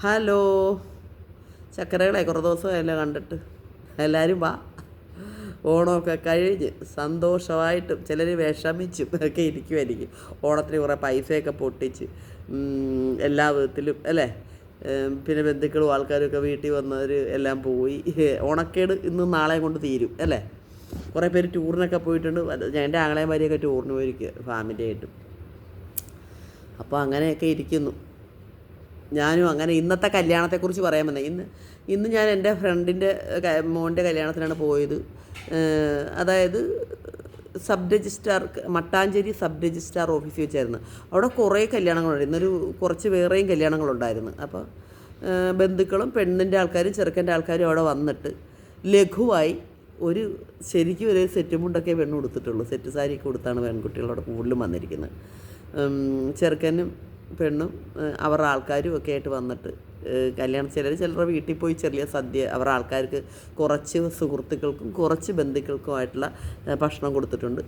Hello. ചക്കരകളെ കുറേ ദിവസമായല്ലോ കണ്ടിട്ട്. എല്ലാവരും വാ. ഓണമൊക്കെ കഴിഞ്ഞ് സന്തോഷമായിട്ടും ചിലർ വിഷമിച്ചും ഒക്കെ ഇരിക്കുമായിരിക്കും ഓണത്തിന് കുറേ പൈസയൊക്കെ പൊട്ടിച്ച് എല്ലാ വിധത്തിലും അല്ലേ? പിന്നെ ബന്ധുക്കളും ആൾക്കാരും ഒക്കെ വീട്ടിൽ വന്നവർ എല്ലാം പോയി. ഓണക്കേട് ഇന്നും നാളെയും കൊണ്ട് തീരും അല്ലേ? കുറേ പേര് ടൂറിനൊക്കെ പോയിട്ടുണ്ട്. എന്റെ ആങ്ങളെമാരെയൊക്കെ ടൂറിന് പോയിരിക്കുക ഫാമിലിയായിട്ടും. അപ്പോൾ അങ്ങനെയൊക്കെ ഇരിക്കുന്നു. ഞാനും അങ്ങനെ ഇന്നത്തെ കല്യാണത്തെക്കുറിച്ച് പറയാൻ വന്നത് ഇന്ന് ഇന്ന് ഞാൻ എന്റെ ഫ്രണ്ടിന്റെ മോന്റെ കല്യാണത്തിനാണ് പോയത്. അതായത് sub registrar Mattancherry sub registrar ഓഫീസിൽ വെച്ചായിരുന്നു. അവിടെ കുറേ കല്യാണങ്ങളുണ്ട്. ഇന്നൊരു കുറച്ച് വേറെയും കല്യാണങ്ങളുണ്ടായിരുന്നു. അപ്പോൾ ബന്ധുക്കളും പെണ്ണിന്റെ ആൾക്കാരും ചെറുക്കന്റെ ആൾക്കാരും അവിടെ വന്നിട്ട് ലഘുവായി ഒരു ശരിക്കും ഒരു സെറ്റ് മുണ്ടൊക്കെ പെണ്ണ് കൊടുത്തിട്ടുള്ളൂ. സെറ്റ് സാരിയൊക്കെ കൊടുത്താണ് പെൺകുട്ടികളോട് കൂടുതലും വന്നിരിക്കുന്നത്. ചെറുക്കനും പെണ്ണും അവരുടെ ആൾക്കാരും ഒക്കെ ആയിട്ട് വന്നിട്ട് കല്യാണം ചിലർ ചിലരുടെ വീട്ടിൽ പോയി ചെറിയ സദ്യ അവരുടെ ആൾക്കാർക്ക് കുറച്ച് സുഹൃത്തുക്കൾക്കും കുറച്ച് ബന്ധുക്കൾക്കുമായിട്ടുള്ള ഭക്ഷണം കൊടുത്തിട്ടുണ്ട്.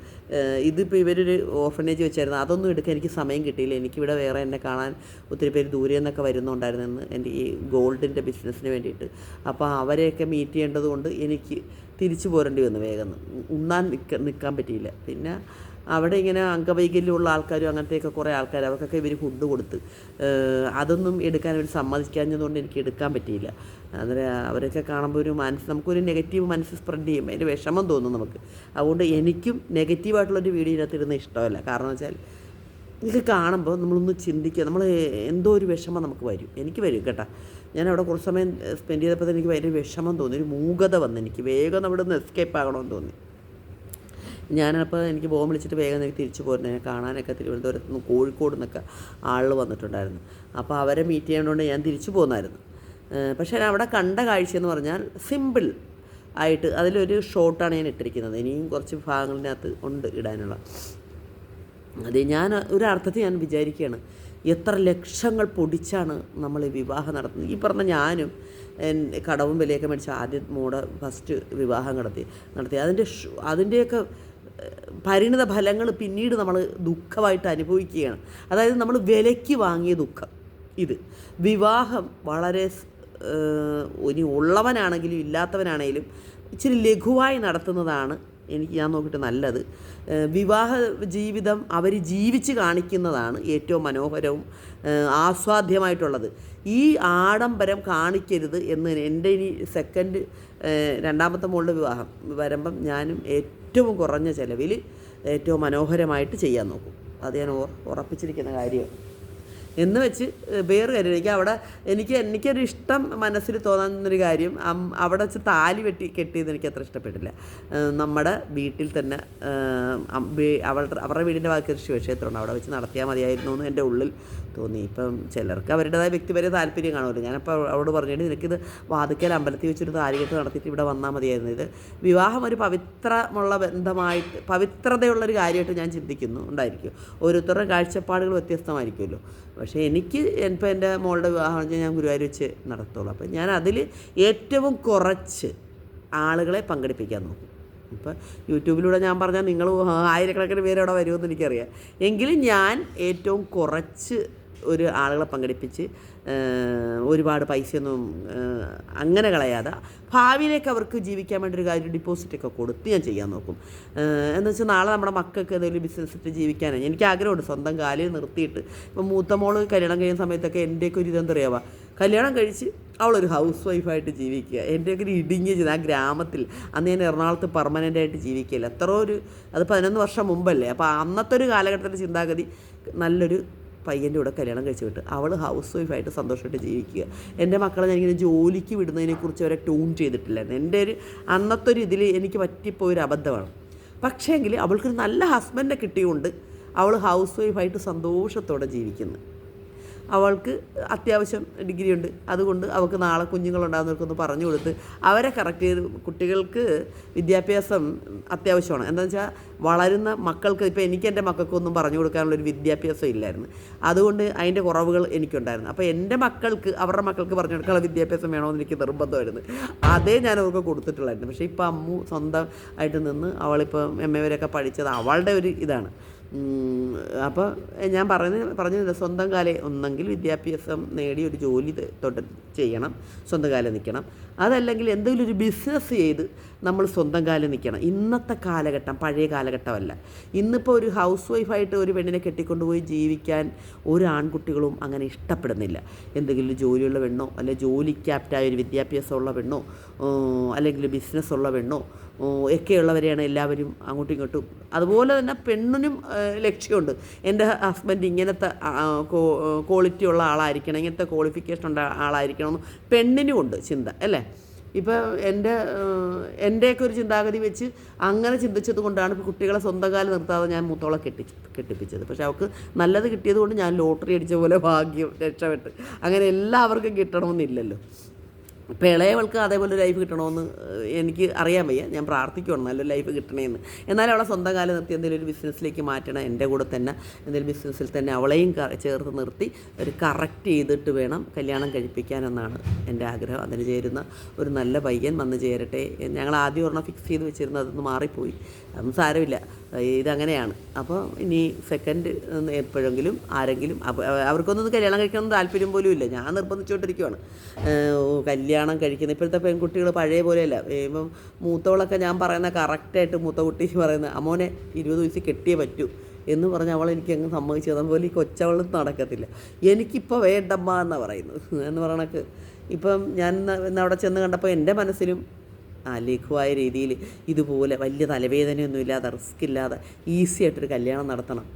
ഇതിപ്പോൾ ഇവരൊരു ഓഫനേജ് വെച്ചായിരുന്നു. അതൊന്നും എടുക്കാൻ എനിക്ക് സമയം കിട്ടിയില്ല. എനിക്കിവിടെ വേറെ എന്നെ കാണാൻ ഒത്തിരി പേര് ദൂരെ നിന്നൊക്കെ വരുന്നുണ്ടായിരുന്നെന്ന് എന്റെ ഈ ഗോൾഡിന്റെ ബിസിനസ്സിന് വേണ്ടിയിട്ട്. അപ്പോൾ അവരെയൊക്കെ മീറ്റ് ചെയ്യേണ്ടതുകൊണ്ട് എനിക്ക് തിരിച്ചു പോരേണ്ടി വന്നു വേഗം. ഉണ്ണാൻ നിൽക്കാൻ പറ്റിയില്ല. പിന്നെ അവിടെ ഇങ്ങനെ അംഗവൈകല്യമുള്ള ആൾക്കാരും അങ്ങനത്തെയൊക്കെ കുറേ ആൾക്കാർ അവർക്കൊക്കെ ഇവർ ഫുഡ് കൊടുത്ത് അതൊന്നും എടുക്കാൻ ഇവർ സമ്മതിക്കാഞ്ഞതുകൊണ്ട് എനിക്ക് എടുക്കാൻ പറ്റിയില്ല. അന്നേരം അവരൊക്കെ കാണുമ്പോൾ ഒരു മനസ്സ് നമുക്കൊരു നെഗറ്റീവ് മനസ്സ് സ്പ്രെഡ് ചെയ്യും അതിന്റെ വിഷമം തോന്നും നമുക്ക്. അതുകൊണ്ട് എനിക്കും നെഗറ്റീവായിട്ടുള്ളൊരു വീഡിയോ ഇതിനകത്ത് ഇരുന്ന് ഇഷ്ടമല്ല. കാരണം വെച്ചാൽ ഇത് കാണുമ്പോൾ നമ്മളൊന്ന് ചിന്തിക്കുക നമ്മൾ എന്തോ ഒരു വിഷമം നമുക്ക് വരും. എനിക്ക് വരും കേട്ടോ. ഞാൻ അവിടെ കുറച്ച് സമയം സ്പെൻഡ് ചെയ്തപ്പോൾ എനിക്ക് ഭയങ്കര വിഷമം തോന്നി. ഒരു മൂകത വന്നു എനിക്ക്. വേഗം അവിടെ നിന്ന് എസ്കേപ്പ് ആകണമെന്ന് തോന്നി. ഞാനപ്പോൾ എനിക്ക് ബോം വിളിച്ചിട്ട് വേഗം എനിക്ക് തിരിച്ചു പോരുന്നത് കാണാനൊക്കെ തിരുവനന്തപുരത്ത് നിന്ന് കോഴിക്കോട് നിന്നൊക്കെ ആളുകൾ വന്നിട്ടുണ്ടായിരുന്നു. അപ്പോൾ അവരെ മീറ്റ് ചെയ്യേണ്ടതുകൊണ്ട് ഞാൻ തിരിച്ചു പോന്നായിരുന്നു. പക്ഷേ അവിടെ കണ്ട കാഴ്ച എന്ന് പറഞ്ഞാൽ സിമ്പിൾ ആയിട്ട് അതിലൊരു ഷോട്ടാണ് ഞാൻ ഇട്ടിരിക്കുന്നത്. ഇനിയും കുറച്ച് ഭാഗങ്ങളിനകത്ത് ഉണ്ട് ഇടാനുള്ള. അത് ഞാൻ ഒരു അർത്ഥത്തിൽ ഞാൻ വിചാരിക്കുകയാണ് എത്ര ലക്ഷങ്ങൾ പൊടിച്ചാണ് നമ്മൾ വിവാഹം നടത്തുന്നത്. ഈ പറഞ്ഞ ഞാനും കടവും വിലയൊക്കെ മേടിച്ച് ആദ്യം മോടെ ഫസ്റ്റ് വിവാഹം നടത്തി നടത്തി. അതിന്റെ അതിന്റെയൊക്കെ പരിണിത ഫലങ്ങൾ പിന്നീട് നമ്മൾ ദുഃഖമായിട്ട് അനുഭവിക്കുകയാണ്. അതായത് നമ്മൾ വിലയ്ക്ക് വാങ്ങിയ ദുഃഖം. ഇത് വിവാഹം വളരെ ഇനി ഉള്ളവനാണെങ്കിലും ഇല്ലാത്തവനാണെങ്കിലും ഇച്ചിരി ലഘുവായി നടത്തുന്നതാണ് എനിക്ക് ഞാൻ നോക്കിയിട്ട് നല്ലത്. വിവാഹ ജീവിതം അവർ ജീവിച്ച് കാണിക്കുന്നതാണ് ഏറ്റവും മനോഹരവും ആസ്വാദ്യമായിട്ടുള്ളത്. ഈ ആഡംബരം കാണിക്കരുത് എന്ന് എന്റെ ഇനി സെക്കൻഡ് രണ്ടാമത്തെ മോളുടെ വിവാഹം വരുമ്പം ഞാനും ഏറ്റവും കുറഞ്ഞ ചിലവിൽ ഏറ്റവും മനോഹരമായിട്ട് ചെയ്യാൻ നോക്കും. അത് ഞാൻ ഉറ- ഉറപ്പിച്ചിരിക്കുന്ന കാര്യമാണ് എന്ന് വെച്ച് വേറെ കാര്യം എനിക്ക് അവിടെ എനിക്ക് എനിക്കൊരു ഇഷ്ടം മനസ്സിൽ തോന്നുന്നൊരു കാര്യം അവിടെ വെച്ച് താലി വെട്ടി കെട്ടിയത് എനിക്ക് അത്ര ഇഷ്ടപ്പെട്ടില്ല. നമ്മുടെ വീട്ടിൽ തന്നെ അവളുടെ അവരുടെ വീടിന്റെ ഭാഗത്ത് ഒരു അവിടെ വെച്ച് നടത്തിയാൽ മതിയായിരുന്നു എന്ന് എന്റെ ഉള്ളിൽ തോന്നി. ഇപ്പം ചിലർക്ക് അവരുടേതായ വ്യക്തിപരമായ താല്പര്യം കാണുമല്ലോ. ഞാനപ്പോൾ അവളോട് പറഞ്ഞിട്ട് നിനക്കിത് വാതിക്കൽ അമ്പലത്തിൽ വെച്ചൊരു താലികെട്ട് നടത്തിയിട്ട് ഇവിടെ വന്നാൽ മതിയായിരുന്നു. ഇത് വിവാഹം ഒരു പവിത്രമുള്ള ബന്ധമായിട്ട് പവിത്രതയുള്ളൊരു കാര്യമായിട്ട് ഞാൻ ചിന്തിക്കുന്നു. ഉണ്ടായിരിക്കും. ഓരോരുത്തരുടെ കാഴ്ചപ്പാടുകൾ വ്യത്യസ്തമായിരിക്കുമല്ലോ. പക്ഷേ എനിക്ക് ഇപ്പോൾ എന്റെ മോളുടെ വിവാഹം ഞാൻ ഗുരുവായൂർ വെച്ച് നടത്തുള്ളൂ. അപ്പം ഞാൻ അതിൽ ഏറ്റവും കുറച്ച് ആളുകളെ പങ്കെടുപ്പിക്കാൻ നോക്കും. ഇപ്പം യൂട്യൂബിലൂടെ ഞാൻ പറഞ്ഞാൽ നിങ്ങൾ ആയിരക്കണക്കിന് പേര് അവിടെ വരുമെന്ന് എനിക്കറിയാം. എങ്കിലും ഞാൻ ഏറ്റവും കുറച്ച് ഒരു ആളുകളെ പങ്കെടുപ്പിച്ച് ഒരുപാട് പൈസയൊന്നും അങ്ങനെ കളയാതെ ഭാവിയിലേക്ക് അവർക്ക് ജീവിക്കാൻ വേണ്ടി ഒരു കാര്യം ഡിപ്പോസിറ്റൊക്കെ കൊടുത്ത് ഞാൻ ചെയ്യാൻ നോക്കും. എന്ന് വെച്ചാൽ നാളെ നമ്മുടെ മക്കൾക്ക് എന്തെങ്കിലും ബിസിനസ് ഇട്ട് ജീവിക്കാനാണ് എനിക്ക് ആഗ്രഹമുണ്ട് സ്വന്തം കാലിൽ നിർത്തിയിട്ട്. ഇപ്പം മൂത്ത മോൾ കല്യാണം കഴിയുന്ന സമയത്തൊക്കെ എന്റെയൊക്കെ ഒരു ഇതെന്താ പറയുക കല്യാണം കഴിച്ച് അവളൊരു ഹൗസ് വൈഫായിട്ട് ജീവിക്കുക. എന്റെയൊക്കെ ഒരു ഇടുങ്ങിയ ചെയ്ത് ആ ഗ്രാമത്തിൽ അന്ന് ഞാൻ എറണാകുളത്ത് പെർമനന്റ് ആയിട്ട് ജീവിക്കില്ല എത്ര ഒരു അത് പതിനൊന്ന് വർഷം മുമ്പല്ലേ? അപ്പോൾ അന്നത്തെ ഒരു കാലഘട്ടത്തിന്റെ ചിന്താഗതി നല്ലൊരു പയ്യന്റെ കൂടെ കല്യാണം കഴിച്ചു വിട്ട് അവൾ ഹൗസ് വൈഫായിട്ട് സന്തോഷമായിട്ട് ജീവിക്കുക. എന്റെ മക്കളെ ഞാനിങ്ങനെ ജോലിക്ക് വിടുന്നതിനെക്കുറിച്ച് അവരെ ട്യൂൺ ചെയ്തിട്ടില്ലായിരുന്നു. എന്റെ ഒരു അന്നത്തെ ഒരു ഇതിൽ എനിക്ക് പറ്റിപ്പോയ ഒരു അബദ്ധമാണ്. പക്ഷേങ്കിൽ അവൾക്കൊരു നല്ല ഹസ്ബൻഡിനെ കിട്ടിയുകൊണ്ട് അവൾ ഹൗസ് വൈഫായിട്ട് സന്തോഷത്തോടെ ജീവിക്കുന്നു. അവൾക്ക് അത്യാവശ്യം ഡിഗ്രി ഉണ്ട് അതുകൊണ്ട് അവൾക്ക് നാളെ കുഞ്ഞുങ്ങളുണ്ടാകുന്നവർക്കൊന്ന് പറഞ്ഞു കൊടുത്ത് അവരെ കറക്റ്റ് ചെയ്ത് കുട്ടികൾക്ക് വിദ്യാഭ്യാസം അത്യാവശ്യമാണ്. എന്താണെന്ന് വെച്ചാൽ വളരുന്ന മക്കൾക്ക് ഇപ്പോൾ എനിക്ക് എന്റെ മക്കൾക്കൊന്നും പറഞ്ഞു കൊടുക്കാനുള്ളൊരു വിദ്യാഭ്യാസം ഇല്ലായിരുന്നു. അതുകൊണ്ട് അതിന്റെ കുറവുകൾ എനിക്കുണ്ടായിരുന്നു. അപ്പോൾ എന്റെ മക്കൾക്ക് അവരുടെ മക്കൾക്ക് പറഞ്ഞു കൊടുക്കാനുള്ള വിദ്യാഭ്യാസം വേണമെന്ന് എനിക്ക് നിർബന്ധമായിരുന്നു. അതേ ഞാൻ അവർക്ക് കൊടുത്തിട്ടുള്ളായിരുന്നു. പക്ഷേ ഇപ്പോൾ അമ്മു സ്വന്തം ആയിട്ട് നിന്ന് അവളിപ്പോൾ എം എ വരെയൊക്കെ പഠിച്ചത് അവളുടെ ഒരു ഇതാണ്. അപ്പോൾ ഞാൻ പറയുന്നത് പറഞ്ഞില്ല സ്വന്തം കാലം ഒന്നെങ്കിൽ വിദ്യാഭ്യാസം നേടി ഒരു ജോലി തൊട്ട് ചെയ്യണം സ്വന്തം കാലം നിൽക്കണം. അതല്ലെങ്കിൽ എന്തെങ്കിലും ഒരു ബിസിനസ് ചെയ്ത് നമ്മൾ സ്വന്തം കാലം നിൽക്കണം. ഇന്നത്തെ കാലഘട്ടം പഴയ കാലഘട്ടമല്ല. ഇന്നിപ്പോൾ ഒരു ഹൗസ് വൈഫായിട്ട് ഒരു പെണ്ണിനെ കെട്ടിക്കൊണ്ടുപോയി ജീവിക്കാൻ ഒരു ആൺകുട്ടികളും അങ്ങനെ ഇഷ്ടപ്പെടുന്നില്ല. എന്തെങ്കിലും ജോലിയുള്ള പെണ്ണോ അല്ലെങ്കിൽ ജോലിക്ക് ആപ്റ്റായ ഒരു വിദ്യാഭ്യാസമുള്ള പെണ്ണോ അല്ലെങ്കിൽ ബിസിനസ് ഉള്ള പെണ്ണോ ഒക്കെയുള്ളവരെയാണ് എല്ലാവരും അങ്ങോട്ടും ഇങ്ങോട്ടും. അതുപോലെ തന്നെ പെണ്ണിനും ലക്ഷ്യമുണ്ട്. എന്റെ ഹസ്ബൻഡ് ഇങ്ങനത്തെ ക്വാളിറ്റി ഉള്ള ആളായിരിക്കണം ഇങ്ങനത്തെ ക്വാളിഫിക്കേഷൻ ഉള്ള ആളായിരിക്കണം എന്ന് പെണ്ണിനും ഉണ്ട് ചിന്ത അല്ലേ? ഇപ്പോൾ എന്റെ എന്റെയൊക്കെ ഒരു ചിന്താഗതി വെച്ച് അങ്ങനെ ചിന്തിച്ചത് കൊണ്ടാണ് കുട്ടികളെ സ്വന്തം കാലം നിർത്താതെ ഞാൻ മൂത്തോളെ കെട്ടി കെട്ടിപ്പിച്ചത്. പക്ഷെ അവൾക്ക് നല്ലത് കിട്ടിയത് കൊണ്ട് ഞാൻ ലോട്ടറി അടിച്ച പോലെ ഭാഗ്യം രക്ഷപ്പെട്ട്. അങ്ങനെ എല്ലാവർക്കും കിട്ടണമെന്നില്ലല്ലോ. ഇപ്പോൾ ഇളയവൾക്ക് അതേപോലെ ലൈഫ് കിട്ടണമെന്ന് എനിക്ക് അറിയാൻ വയ്യ. ഞാൻ പ്രാർത്ഥിക്കണം നല്ലൊരു ലൈഫ് കിട്ടണമെന്ന് എന്നാലും അവളെ സ്വന്തം കാലം നിർത്തി എന്തെങ്കിലും ഒരു ബിസിനസ്സിലേക്ക് മാറ്റണം എന്റെ കൂടെ തന്നെ എന്തെങ്കിലും ബിസിനസ്സിൽ തന്നെ അവളെയും ചേർത്ത് നിർത്തി ഒരു കറക്റ്റ് ചെയ്തിട്ട് വേണം കല്യാണം കഴിപ്പിക്കാനെന്നാണ് എന്റെ ആഗ്രഹം. അതിന് ചേരുന്ന ഒരു നല്ല പയ്യൻ വന്ന് ചേരട്ടെ. ഞങ്ങൾ ആദ്യം ഒരെണ്ണം ഫിക്സ് ചെയ്ത് വെച്ചിരുന്നത് അതൊന്ന് മാറിപ്പോയി. അതൊന്നും സാരമില്ല. ഇതങ്ങനെയാണ്. അപ്പോൾ ഇനി സെക്കൻഡ് എപ്പോഴെങ്കിലും ആരെങ്കിലും അവർക്കൊന്നും കല്യാണം കഴിക്കണമെന്ന് താല്പര്യം പോലും ഇല്ല. ഞാൻ നിർബന്ധിച്ചുകൊണ്ടിരിക്കുവാണ്. കല്യാണം കല്യാണം കഴിക്കുന്നത്. ഇപ്പോഴത്തെ പെൺകുട്ടികൾ പഴയ പോലെയല്ല. ഇപ്പം മൂത്തവളൊക്കെ ഞാൻ പറയുന്ന കറക്റ്റായിട്ട് മൂത്ത കുട്ടി പറയുന്നത് അമോനെ ഇരുപത് വയസ്സ് കെട്ടിയേ പറ്റൂ എന്ന് പറഞ്ഞ് അവൾ എനിക്ക് അങ്ങ് സമ്മതിച്ചു. അതുപോലെ ഈ കൊച്ചവളും നടക്കത്തില്ല. എനിക്കിപ്പോൾ വേണ്ടമ്മ എന്നാണ് പറയുന്നത്. എന്ന് പറയണക്ക് ഇപ്പം ഞാൻ ഇന്ന് അവിടെ ചെന്ന് കണ്ടപ്പോൾ എന്റെ മനസ്സിലും ആ ലഘുവായ രീതിയിൽ ഇതുപോലെ വലിയ തലവേദനയൊന്നും ഇല്ലാതെ റിസ്ക് ഇല്ലാതെ ഈസി ആയിട്ടൊരു കല്യാണം നടത്തണം.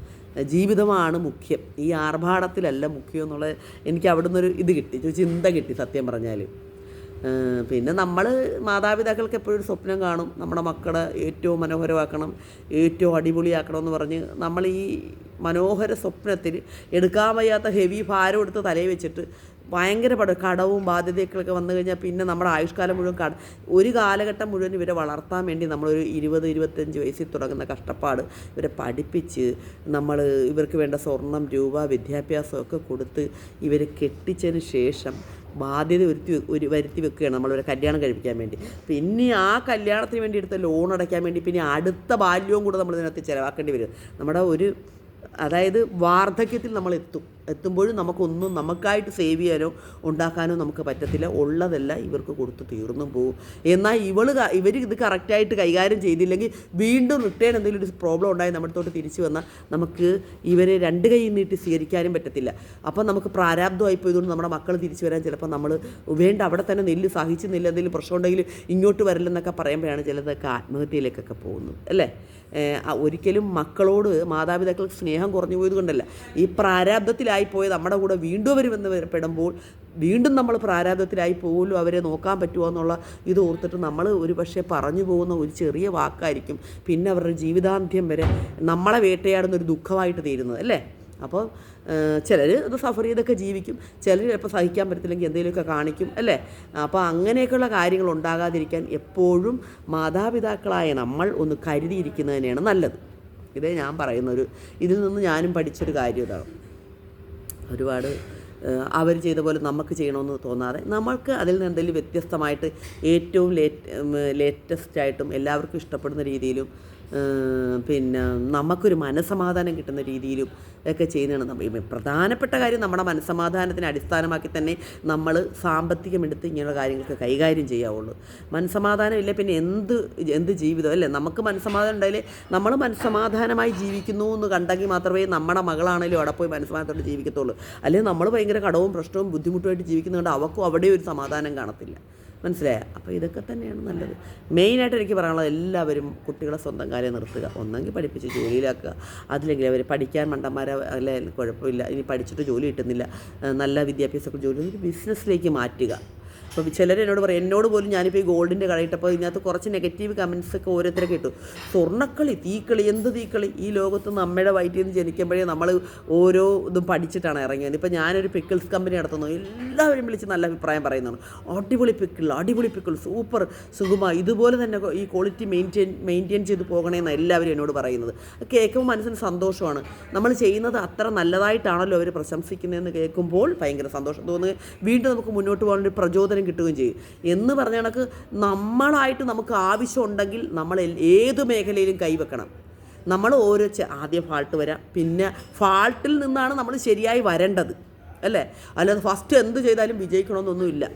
ജീവിതമാണ് മുഖ്യം. ഈ ആർഭാടത്തിലല്ല മുഖ്യം എന്നുള്ളത് എനിക്ക് അവിടുന്ന് ഒരു ഇത് കിട്ടി. ചിന്ത കിട്ടി സത്യം പറഞ്ഞാൽ പിന്നെ നമ്മൾ മാതാപിതാക്കൾക്ക് എപ്പോഴും സ്വപ്നം കാണും. നമ്മുടെ മക്കളെ ഏറ്റവും മനോഹരമാക്കണം ഏറ്റവും അടിപൊളിയാക്കണം എന്ന് പറഞ്ഞ് നമ്മൾ ഈ മനോഹര സ്വപ്നത്തിൽ എടുക്കാൻ വയ്യാത്ത ഹെവി ഭാരം എടുത്ത് തലയിൽ വെച്ചിട്ട് ഭയങ്കര പട കടവും ബാധ്യതയൊക്കെ വന്നു കഴിഞ്ഞാൽ പിന്നെ നമ്മുടെ ആയുഷ്കാലം മുഴുവൻ കട ഒരു കാലഘട്ടം മുഴുവൻ ഇവരെ വളർത്താൻ വേണ്ടി നമ്മളൊരു ഇരുപത് ഇരുപത്തഞ്ച് വയസ്സിൽ തുടങ്ങുന്ന കഷ്ടപ്പാട് ഇവരെ പഠിപ്പിച്ച് നമ്മൾ ഇവർക്ക് വേണ്ട സ്വർണം രൂപ വിദ്യാഭ്യാസമൊക്കെ കൊടുത്ത് ഇവരെ കെട്ടിച്ചതിന് ശേഷം ബാധ്യത വരുത്തി ഒരു വരുത്തി വെക്കുകയാണ്. നമ്മളൊരു കല്യാണം കഴിപ്പിക്കാൻ വേണ്ടി. പിന്നെ ആ കല്യാണത്തിന് വേണ്ടി എടുത്ത ലോൺ അടയ്ക്കാൻ വേണ്ടി പിന്നെ അടുത്ത ബാല്യവും കൂടെ നമ്മൾ ഇതിനകത്ത് ചിലവാക്കേണ്ടി വരും. നമ്മുടെ ഒരു അതായത് വാർദ്ധക്യത്തിൽ നമ്മൾ എത്തും. എത്തുമ്പോഴും നമുക്കൊന്നും നമുക്കായിട്ട് സേവ് ചെയ്യാനോ ഉണ്ടാക്കാനോ നമുക്ക് പറ്റത്തില്ല. ഉള്ളതെല്ലാം ഇവർക്ക് കൊടുത്ത് തീർന്നു പോകും എന്നാൽ ഇവൾ ഇവർ ഇത് കറക്റ്റായിട്ട് കൈകാര്യം ചെയ്തില്ലെങ്കിൽ വീണ്ടും റിട്ടേൺ എന്തെങ്കിലും ഒരു പ്രോബ്ലം ഉണ്ടായി നമ്മുടെ തൊട്ട് തിരിച്ചു വന്നാൽ നമുക്ക് ഇവരെ രണ്ട് കൈ നീട്ടി സ്വീകരിക്കാനും പറ്റത്തില്ല. അപ്പം നമുക്ക് പ്രാരാബ്ധമായി പോയതുകൊണ്ട് നമ്മുടെ മക്കൾ തിരിച്ചു വരാൻ ചിലപ്പോൾ നമ്മൾ വേണ്ട അവിടെ തന്നെ നെല്ല് സഹിച്ച് നെല്ല് എന്തെങ്കിലും പ്രശ്നം ഉണ്ടെങ്കിൽ ഇങ്ങോട്ട് വരില്ലെന്നൊക്കെ പറയുമ്പോഴാണ് ചിലതൊക്കെ ആത്മഹത്യയിലേക്കൊക്കെ പോകുന്നത്. അല്ലേ? ഒരിക്കലും മക്കളോട് മാതാപിതാക്കൾക്ക് സ്നേഹം കുറഞ്ഞു പോയത് കൊണ്ടല്ല ഈ പ്രാരാബ്ധത്തിലായി പോയ നമ്മുടെ കൂടെ വീണ്ടും അവർ വന്ന് പെടുമ്പോൾ വീണ്ടും നമ്മൾ പ്രാരാബ്ധത്തിലായി പോലും അവരെ നോക്കാൻ പറ്റുമോ എന്നുള്ള ഇത് ഓർത്തിട്ട് നമ്മൾ ഒരു പക്ഷേ പറഞ്ഞു പോകുന്ന ഒരു ചെറിയ വാക്കായിരിക്കും പിന്നെ അവരുടെ ജീവിതാന്ത്യം വരെ നമ്മളെ വേട്ടയാടുന്ന ഒരു ദുഃഖമായിട്ട് തീരുന്നത് അല്ലേ? അപ്പോൾ ചിലർ അത് സഫർ ചെയ്തൊക്കെ ജീവിക്കും ചിലർ ചിലപ്പോൾ സഹിക്കാൻ പറ്റത്തില്ലെങ്കിൽ എന്തെങ്കിലുമൊക്കെ കാണിക്കും അല്ലേ? അപ്പോൾ അങ്ങനെയൊക്കെയുള്ള കാര്യങ്ങൾ ഉണ്ടാകാതിരിക്കാൻ എപ്പോഴും മാതാപിതാക്കളായ നമ്മൾ ഒന്ന് കരുതിയിരിക്കുന്നത് തന്നെയാണ് നല്ലത്. ഇതേ ഞാൻ പറയുന്നൊരു ഇതിൽ നിന്ന് ഞാനും പഠിച്ചൊരു കാര്യം ഇതാണ്. ഒരുപാട് അവർ ചെയ്ത പോലെ നമുക്ക് ചെയ്യണമെന്ന് തോന്നാതെ നമ്മൾക്ക് അതിൽ നിന്ന് എന്തെങ്കിലും വ്യത്യസ്തമായിട്ട് ഏറ്റവും ലേറ്റ് ലേറ്റസ്റ്റായിട്ടും എല്ലാവർക്കും ഇഷ്ടപ്പെടുന്ന രീതിയിലും പിന്നെ നമുക്കൊരു മനസ്സമാധാനം കിട്ടുന്ന രീതിയിലും ഒക്കെ ചെയ്യുന്നതാണ് നമ്മൾ. പ്രധാനപ്പെട്ട കാര്യം നമ്മുടെ മനസ്സമാധാനത്തിന് അടിസ്ഥാനമാക്കി തന്നെ നമ്മൾ സാമ്പത്തികമെടുത്ത് ഇങ്ങനെയുള്ള കാര്യങ്ങൾക്ക് കൈകാര്യം ചെയ്യാവുള്ളൂ. മനസ്സമാധാനം ഇല്ല? പിന്നെ എന്ത് എന്ത് ജീവിതം? അല്ലേ? നമുക്ക് മനസ്സമാധാനം ഉണ്ടായാലേ നമ്മൾ മനസ്സമാധാനമായി ജീവിക്കുന്നു എന്ന് കണ്ടെങ്കിൽ മാത്രമേ നമ്മുടെ മകളാണെങ്കിലും അവിടെ പോയി മനസ്സമാധാനത്തോടെ ജീവിക്കത്തുള്ളൂ. അല്ലെങ്കിൽ നമ്മൾ ഭയങ്കര കടവും പ്രശ്നവും ബുദ്ധിമുട്ടുമായിട്ട് ജീവിക്കുന്നതുകൊണ്ട് അവക്കും അവിടെ ഒരു സമാധാനം കാണത്തില്ല. മനസ്സിലായ? അപ്പോൾ ഇതൊക്കെ തന്നെയാണ് നല്ലത്. മെയിനായിട്ട് എനിക്ക് പറയാനുള്ളത് എല്ലാവരും കുട്ടികളെ സ്വന്തം കാര്യം നിർത്തുക. ഒന്നെങ്കിൽ പഠിപ്പിച്ച് ജോലിയിലാക്കുക. അതില്ലെങ്കിൽ അവർ പഠിക്കാൻ മണ്ടന്മാരെ അല്ലെ കുഴപ്പമില്ല. ഇനി പഠിച്ചിട്ട് ജോലി കിട്ടുന്നില്ല. നല്ല വിദ്യാഭ്യാസമൊക്കെ ജോലി ബിസിനസ്സിലേക്ക് മാറ്റുക. അപ്പോൾ ചിലർ എന്നോട് പറയും എന്നോട് പോലും ഞാനിപ്പോൾ ഈ ഗോൾഡിന്റെ കടയിട്ടപ്പോൾ ഇതിനകത്ത് കുറച്ച് നെഗറ്റീവ് കമൻസ് ഒക്കെ ഓരോരുത്തരെ കിട്ടും. സ്വർണക്കളി തീക്കളി എന്ത് തീക്കളി? ഈ ലോകത്ത് നമ്മുടെ വയറ്റിൽ നിന്ന് ജനിക്കുമ്പോഴേ നമ്മൾ ഓരോ ഇതും പഠിച്ചിട്ടാണ് ഇറങ്ങിയത്. ഇപ്പോൾ ഞാനൊരു പിക്കിൾസ് കമ്പനി നടത്തുന്നു. എല്ലാവരും വിളിച്ച് നല്ല അഭിപ്രായം പറയുന്നതാണ്. അടിപൊളി പിക്കിൾ അടിപൊളി പിക്കിൾ സൂപ്പർ സുഗമ ഇതുപോലെ തന്നെ ഈ ക്വാളിറ്റി മെയിന്റെയിൻ മെയിന്റെയിൻ ചെയ്ത് പോകണമെന്നാണ് എല്ലാവരും എന്നോട് പറയുന്നത്. കേൾക്കുമ്പോൾ മനസ്സിന് സന്തോഷമാണ്. നമ്മൾ ചെയ്യുന്നത് അത്ര നല്ലതായിട്ടാണല്ലോ അവർ പ്രശംസിക്കുന്നതെന്ന് കേൾക്കുമ്പോൾ ഭയങ്കര സന്തോഷം തോന്നുന്നത് വീണ്ടും നമുക്ക് മുന്നോട്ട് പോകാനൊരു പ്രചോദനം കിട്ടുകയും ചെയ്യും. എന്ന് പറഞ്ഞ കണക്ക് നമ്മളായിട്ട് നമുക്ക് ആവശ്യമുണ്ടെങ്കിൽ നമ്മൾ ഏത് മേഖലയിലും കൈവെക്കണം. നമ്മൾ ഓരോ ആദ്യം ഫാൾട്ട് വരാം. പിന്നെ ഫാൾട്ടിൽ നിന്നാണ് നമ്മൾ ശരിയായി വരേണ്ടത്. അല്ലേ? അല്ലാതെ ഫസ്റ്റ് എന്ത് ചെയ്താലും വിജയിക്കണമെന്നൊന്നുമില്ല.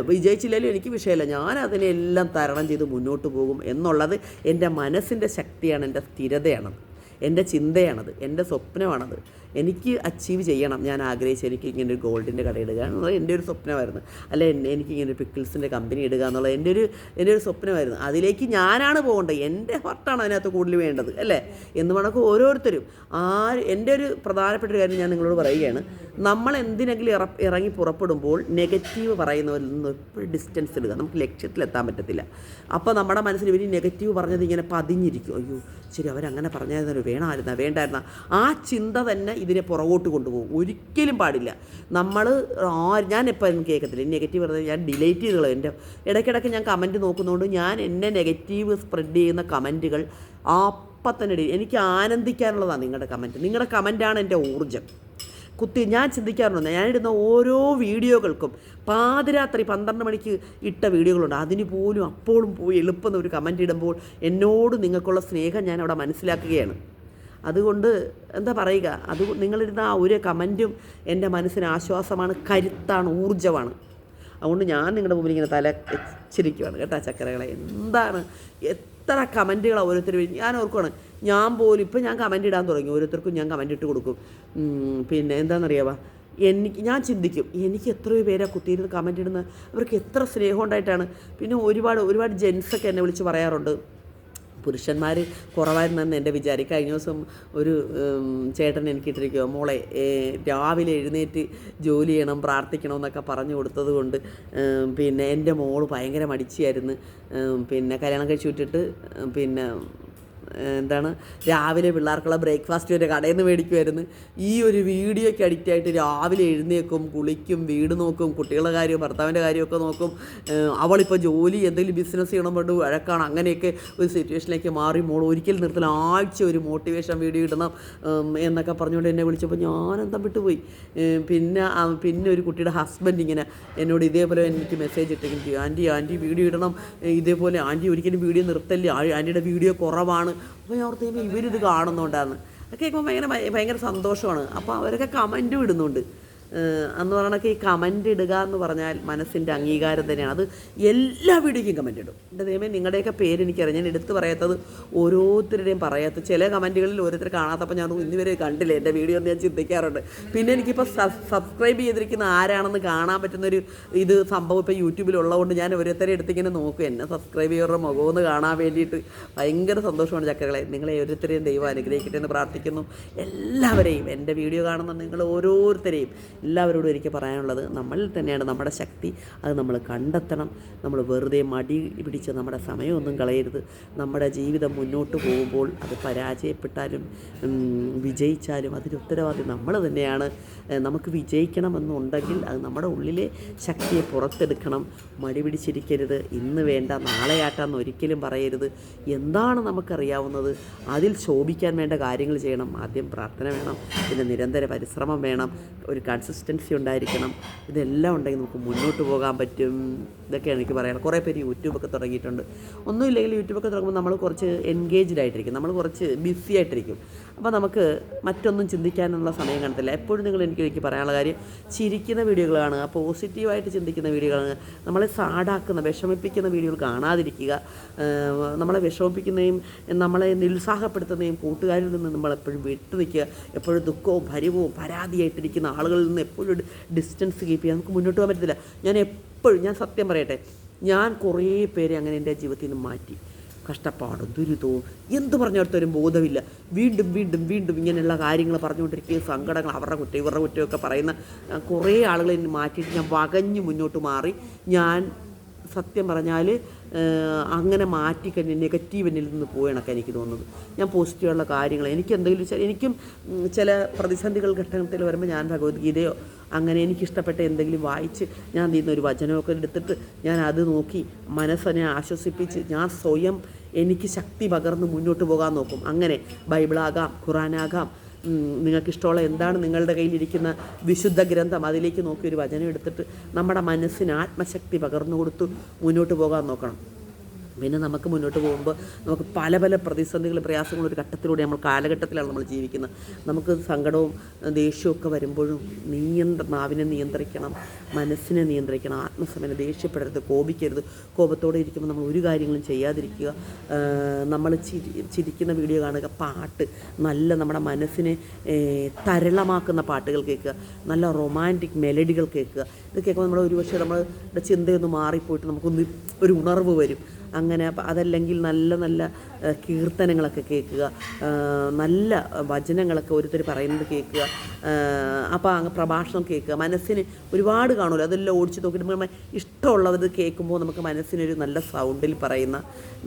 വിജയിച്ചില്ലെങ്കിലും എനിക്ക് വിഷയമില്ല. ഞാൻ അതിനെല്ലാം തരണം ചെയ്ത് മുന്നോട്ട് പോകും എന്നുള്ളത് എന്റെ മനസ്സിന്റെ ശക്തിയാണ് എന്റെ സ്ഥിരതയാണത്. എന്റെ ചിന്തയാണത്. എന്റെ സ്വപ്നമാണത്. എനിക്ക് അച്ചീവ് ചെയ്യണം. ഞാൻ ആഗ്രഹിച്ച് എനിക്ക് ഇങ്ങനെ ഒരു ഗോൾഡിന്റെ കട ഇടുക എന്നുള്ളത് എന്റെ ഒരു സ്വപ്നമായിരുന്നു. അല്ല എനിക്ക് ഇങ്ങനെ ഒരു പിക്കിൾസിന്റെ കമ്പനി ഇടുക എന്നുള്ളത് എന്റെ ഒരു എന്റെ ഒരു സ്വപ്നമായിരുന്നു. അതിലേക്ക് ഞാനാണ് പോകേണ്ടത്. എന്റെ ഹർട്ടാണ് അതിനകത്ത് കൂടുതൽ വേണ്ടത് അല്ലേ? എന്ന് കണക്ക് ഓരോരുത്തരും. ആ എന്റെ ഒരു പ്രധാനപ്പെട്ട ഒരു കാര്യം ഞാൻ നിങ്ങളോട് പറയുകയാണ്. നമ്മൾ എന്തിനെങ്കിലും ഇറ ഇറങ്ങി പുറപ്പെടുമ്പോൾ നെഗറ്റീവ് പറയുന്നവരിൽ നിന്ന് എപ്പോഴും ഡിസ്റ്റൻസ് ഇടുക. നമുക്ക് ലക്ഷ്യത്തിലെത്താൻ പറ്റത്തില്ല. അപ്പോൾ നമ്മുടെ മനസ്സിൽ ഇവർ നെഗറ്റീവ് പറഞ്ഞത് ഇങ്ങനെ പതിഞ്ഞിരിക്കും. അയ്യോ ശരി അവരങ്ങനെ പറഞ്ഞായിരുന്നു വേണമായിരുന്ന? വേണ്ടായിരുന്ന? ആ ചിന്ത തന്നെ ഇതിനെ പുറകോട്ട് കൊണ്ടുപോകും. ഒരിക്കലും പാടില്ല. നമ്മൾ ഞാൻ എപ്പോഴും കേൾക്കത്തില്ല നെഗറ്റീവ് പറഞ്ഞാൽ ഞാൻ ഡിലീറ്റ് ചെയ്ത് കളയും എന്റെ ഇടയ്ക്കിടയ്ക്ക് ഞാൻ കമന്റ് നോക്കുന്നതുകൊണ്ട് ഞാൻ എന്നെ നെഗറ്റീവ് സ്പ്രെഡ് ചെയ്യുന്ന കമന്റുകൾ അപ്പം തന്നെ എനിക്ക് ആനന്ദിക്കാനുള്ളതാണ് നിങ്ങളുടെ കമന്റ് നിങ്ങളുടെ കമന്റാണ് എന്റെ ഊർജം. കുത്തി ഞാൻ ചിന്തിക്കാറുണ്ട് ഞാനിടുന്ന ഓരോ വീഡിയോകൾക്കും പാതിരാത്രി പന്ത്രണ്ട് മണിക്ക് ഇട്ട വീഡിയോകളുണ്ട്. അതിന് പോലും അപ്പോഴും പോയി എളുപ്പം ഒരു കമന്റ് ഇടുമ്പോൾ എന്നോട് നിങ്ങൾക്കുള്ള സ്നേഹം ഞാൻ അവിടെ മനസ്സിലാക്കുകയാണ്. അതുകൊണ്ട് എന്താ പറയുക അത് നിങ്ങളിരുന്ന ആ ഒരു കമന്റും എന്റെ മനസ്സിന് ആശ്വാസമാണ് കരുത്താണ് ഊർജമാണ്. അതുകൊണ്ട് ഞാൻ നിങ്ങളുടെ മുമ്പിൽ ഇങ്ങനെ തല ചിരിക്കുവാണ് കേട്ടോ ചക്കരകളെ. എന്താണ് എത്ര കമന്റുകളാണ് ഓരോരുത്തർ ഞാൻ ഓർക്കുവാണ് ഞാൻ പോലും ഇപ്പം ഞാൻ കമന്റ് ഇടാൻ തുടങ്ങി. ഓരോരുത്തർക്കും ഞാൻ കമന്റ് ഇട്ട് കൊടുക്കും. പിന്നെ എന്താണെന്നറിയാവാ എനിക്ക് ഞാൻ ചിന്തിക്കും എനിക്ക് എത്രയോ പേരാ കുത്തിയിരുന്ന് കമന്റ് ഇടുന്ന അവർക്ക് എത്ര സ്നേഹം ഉണ്ടായിട്ടാണ്. പിന്നെ ഒരുപാട് ഒരുപാട് ജെൻസൊക്കെ എന്നെ വിളിച്ച് പറയാറുണ്ട്. പുരുഷന്മാർ കുറവായിരുന്നെന്ന് എന്റെ വിചാരം കഴിഞ്ഞ ദിവസം ഒരു ചേട്ടൻ എനിക്ക് ഇട്ടിരിക്കുമോ മോളെ രാവിലെ എഴുന്നേറ്റ് ജോലി ചെയ്യണം പ്രാർത്ഥിക്കണം എന്നൊക്കെ പറഞ്ഞു കൊടുത്തത് കൊണ്ട് പിന്നെ എന്റെ മോൾ ഭയങ്കര മടിച്ചായിരുന്നു പിന്നെ കല്യാണം കഴിച്ചു വിട്ടിട്ട് പിന്നെ എന്താണ് രാവിലെ പിള്ളേർക്കുള്ള ബ്രേക്ക്ഫാസ്റ്റ് വരെ കടയിൽ നിന്ന് മേടിക്കുമായിരുന്നു ഈ ഒരു വീഡിയോയ്ക്ക് അഡിക്റ്റ് ആയിട്ട് രാവിലെ എഴുന്നേക്കും കുളിക്കും വീട് നോക്കും കുട്ടികളുടെ കാര്യം ഭർത്താവിന്റെ കാര്യമൊക്കെ നോക്കും. അവളിപ്പോൾ ജോലി എന്തെങ്കിലും ബിസിനസ് ചെയ്യണം കൊണ്ട് വഴക്കാണ്. അങ്ങനെയൊക്കെ ഒരു സിറ്റുവേഷനിലേക്ക് മാറി. മോൾ ഒരിക്കൽ നിർത്തല ആഴ്ച ഒരു മോട്ടിവേഷൻ വീഡിയോ ഇടണം എന്നൊക്കെ പറഞ്ഞുകൊണ്ട് എന്നെ വിളിച്ചപ്പോൾ ഞാൻ ഞാനെന്താ വിട്ടുപോയി. പിന്നെ പിന്നെ ഒരു കുട്ടിയുടെ ഹസ്ബൻഡ് ഇങ്ങനെ എന്നോട് ഇതേപോലെ എനിക്ക് മെസ്സേജ് ഇട്ടെങ്കിൽ ആന്റി ആന്റി വീഡിയോ ഇടണം. ഇതേപോലെ ആന്റി ഒരിക്കലും വീഡിയോ നിർത്തല്ലേ? ആന്റിയുടെ വീഡിയോ കുറവാണ്. അപ്പോൾ ഞാൻ ഓർത്ത് കഴിയുമ്പോൾ ഇവരിത് കാണുന്നുണ്ടാന്ന്. അതൊക്കെ കേൾക്കുമ്പോൾ ഭയങ്കര ഭയങ്കര സന്തോഷമാണ്. അപ്പോൾ അവരൊക്കെ കമന്റും ഇടുന്നുണ്ട്. എന്ന് പറയണൊക്കെ ഈ കമന്റ് ഇടുക എന്ന് പറഞ്ഞാൽ മനസ്സിന്റെ അംഗീകാരം തന്നെയാണ്. അത് എല്ലാ വീഡിയോയ്ക്കും കമന്റ് ഇടും. എന്റെ ദൈവമേ നിങ്ങളുടെയൊക്കെ പേര് എനിക്കറിയാം. ഞാൻ എടുത്ത് പറയാത്തത് ഓരോരുത്തരുടെയും പറയാത്ത ചില കമന്റുകളിൽ ഓരോരുത്തർ കാണാത്തപ്പോൾ ഞാൻ ഇന്നുവരെ കണ്ടില്ല. എന്റെ വീഡിയോ എന്ന് ഞാൻ ചിന്തിക്കാറുണ്ട്. പിന്നെ എനിക്കിപ്പോൾ സബ്സ്ക്രൈബ് ചെയ്തിരിക്കുന്ന ആരാണെന്ന് കാണാൻ പറ്റുന്നൊരു ഇത് സംഭവം ഇപ്പോൾ യൂട്യൂബിലുള്ളതുകൊണ്ട് ഞാൻ ഓരോരുത്തരെ എടുത്തിങ്ങനെ നോക്കും. എന്നെ സബ്സ്ക്രൈബ് ചെയ്യുന്ന മുഖമൊന്ന് കാണാൻ വേണ്ടിയിട്ട് ഭയങ്കര സന്തോഷമാണ് ചക്കകളെ. നിങ്ങളെ ഓരോരുത്തരെയും ദൈവം അനുഗ്രഹിക്കട്ടെ എന്ന് പ്രാർത്ഥിക്കുന്നു. എല്ലാവരെയും എന്റെ വീഡിയോ കാണുന്ന നിങ്ങൾ ഓരോരുത്തരെയും എല്ലാവരോടും എനിക്ക് പറയാനുള്ളത് നമ്മളിൽ തന്നെയാണ് നമ്മുടെ ശക്തി. അത് നമ്മൾ കണ്ടെത്തണം. നമ്മൾ വെറുതെ മടി പിടിച്ച് നമ്മുടെ സമയമൊന്നും കളയരുത്. നമ്മുടെ ജീവിതം മുന്നോട്ട് പോകുമ്പോൾ അത് പരാജയപ്പെട്ടാലും വിജയിച്ചാലും അതിന് ഉത്തരവാദി നമ്മൾ തന്നെയാണ്. നമുക്ക് വിജയിക്കണമെന്നുണ്ടെങ്കിൽ അത് നമ്മുടെ ഉള്ളിലെ ശക്തിയെ പുറത്തെടുക്കണം. മടി പിടിച്ചിരിക്കരുത്. ഇന്ന് വേണ്ട നാളെയാട്ടാന്ന് ഒരിക്കലും പറയരുത്. എന്താണ് നമുക്കറിയാവുന്നത്? അതിൽ ശോഭിക്കാൻ വേണ്ട കാര്യങ്ങൾ ചെയ്യണം. ആദ്യം പ്രാർത്ഥന വേണം. പിന്നെ നിരന്തര പരിശ്രമം വേണം. ഒരു കൺസിസ്റ്റൻസി ഉണ്ടായിരിക്കണം. ഇതെല്ലാം ഉണ്ടെങ്കിൽ നമുക്ക് മുന്നോട്ട് പോകാൻ പറ്റും. ഇതൊക്കെയാണ് എനിക്ക് പറയാനുള്ളത്. കുറേ പേര് യൂട്യൂബൊക്കെ തുടങ്ങിയിട്ടുണ്ട്. ഒന്നുമില്ലെങ്കിൽ യൂട്യൂബൊക്കെ തുടങ്ങുമ്പോൾ നമ്മൾ കുറച്ച് എൻഗേജ്ഡ് ആയിട്ടിരിക്കും. നമ്മൾ കുറച്ച് ബിസി ആയിട്ടിരിക്കും. അപ്പോൾ നമുക്ക് മറ്റൊന്നും ചിന്തിക്കാനുള്ള സമയം കണ്ടില്ല എപ്പോഴും നിങ്ങൾ എനിക്ക് എനിക്ക് പറയാനുള്ള കാര്യം ചിരിക്കുന്ന വീഡിയോകൾ കാണുക പോസിറ്റീവായിട്ട് ചിന്തിക്കുന്ന വീഡിയോ കാണുക നമ്മളെ സാടാക്കുന്ന വിഷമിപ്പിക്കുന്ന വീഡിയോകൾ കാണാതിരിക്കുക. നമ്മളെ വിഷമിപ്പിക്കുന്നതും നമ്മളെ നിരുത്സാഹപ്പെടുത്തുന്നതും കൂട്ടുകാരിൽ നിന്ന് നമ്മൾ എപ്പോഴും വിട്ടു നിൽക്കുക. എപ്പോഴും ദുഃഖവും ഭരിവും പരാതിയായിട്ടിരിക്കുന്ന ആളുകളിൽ നിന്ന് എപ്പോഴും ഡിസ്റ്റൻസ് കീപ്പ് ചെയ്യുക. നമുക്ക് മുന്നോട്ട് പോകാൻ പറ്റത്തില്ല. ഞാൻ എപ്പോഴും ഞാൻ സത്യം പറയട്ടെ ഞാൻ കുറേ പേരെ അങ്ങനെ എന്റെ ജീവിതത്തിൽ നിന്ന് മാറ്റി. കഷ്ടപ്പാടും ദുരിതവും. എന്ത് പറഞ്ഞിടത്തൊരു ബോധമില്ല. വീണ്ടും വീണ്ടും വീണ്ടും ഇങ്ങനെയുള്ള കാര്യങ്ങൾ പറഞ്ഞുകൊണ്ടിരിക്കുകയും സങ്കടങ്ങൾ അവരുടെ കുറ്റം ഇവരുടെ കുറ്റമൊക്കെ പറയുന്ന കുറേ ആളുകളെ മാറ്റിയിട്ട് ഞാൻ വകഞ്ഞ് മുന്നോട്ട് മാറി. ഞാൻ സത്യം പറഞ്ഞാൽ അങ്ങനെ മാറ്റിക്കഴിഞ്ഞ് നെഗറ്റീവ് എന്നിൽ നിന്ന് പോയണക്കെ എനിക്ക് തോന്നുന്നത്. ഞാൻ പോസിറ്റീവുള്ള കാര്യങ്ങൾ എനിക്ക് എന്തെങ്കിലും എനിക്കും ചില പ്രതിസന്ധികൾ ഘട്ടത്തിൽ വരുമ്പോൾ ഞാൻ ഭഗവത്ഗീതയോ അങ്ങനെ എനിക്കിഷ്ടപ്പെട്ട എന്തെങ്കിലും വായിച്ച് ഞാൻ ചെയ്യുന്ന ഒരു വചനമൊക്കെ എടുത്തിട്ട് ഞാൻ അത് നോക്കി മനസ്സിനെ ആശ്വസിപ്പിച്ച് ഞാൻ സ്വയം എനിക്ക് ശക്തി പകർന്ന് മുന്നോട്ട് പോകാൻ നോക്കും. അങ്ങനെ ബൈബിളാകാം ഖുറാനാകാം. നിങ്ങൾക്കിഷ്ടമുള്ള എന്താണ് നിങ്ങളുടെ കയ്യിലിരിക്കുന്ന വിശുദ്ധ ഗ്രന്ഥം അതിലേക്ക് നോക്കി ഒരു വചനം എടുത്തിട്ട് നമ്മുടെ മനസ്സിന് ആത്മശക്തി പകർന്നു കൊടുത്തു മുന്നോട്ട് പോകാൻ നോക്കണം. പിന്നെ നമുക്ക് മുന്നോട്ട് പോകുമ്പോൾ നമുക്ക് പല പല പ്രതിസന്ധികളും പ്രയാസങ്ങളും ഒരു ഘട്ടത്തിലൂടെ നമ്മൾ കാലഘട്ടത്തിലാണ് നമ്മൾ ജീവിക്കുന്നത്. നമുക്ക് സങ്കടവും ദേഷ്യവും ഒക്കെ വരുമ്പോഴും നിയന്ത്ര നാവിനെ നിയന്ത്രിക്കണം മനസ്സിനെ നിയന്ത്രിക്കണം ആത്മസമയം ദേഷ്യപ്പെടരുത് കോപിക്കരുത്. കോപത്തോടെ ഇരിക്കുമ്പോൾ നമ്മൾ ഒരു കാര്യങ്ങളും ചെയ്യാതിരിക്കുക. നമ്മൾ ചിരി ചിരിക്കുന്ന വീഡിയോ കാണുക പാട്ട് നല്ല നമ്മുടെ മനസ്സിനെ തരളമാക്കുന്ന പാട്ടുകൾ കേൾക്കുക നല്ല റൊമാന്റിക് മെലഡികൾ കേൾക്കുക. ഇത് കേൾക്കുമ്പോൾ നമ്മൾ ഒരുപക്ഷെ നമ്മുടെ ചിന്തയൊന്ന് മാറിപ്പോയിട്ട് നമുക്കൊന്ന് ഒരു ഉണർവ് വരും. അങ്ങനെ അതല്ലെങ്കിൽ നല്ല നല്ല കീർത്തനങ്ങളൊക്കെ കേൾക്കുക നല്ല വചനങ്ങളൊക്കെ ഓരോരുത്തർ പറയുന്നത് കേൾക്കുക അപ്പോൾ അങ്ങ് പ്രഭാഷണം കേൾക്കുക. മനസ്സിന് ഒരുപാട് കാണുമല്ലോ അതെല്ലാം ഓടിച്ച് നോക്കിയിട്ട് നമ്മൾ ഇഷ്ടമുള്ളത് കേൾക്കുമ്പോൾ നമുക്ക് മനസ്സിനൊരു നല്ല സൗണ്ടിൽ പറയുന്ന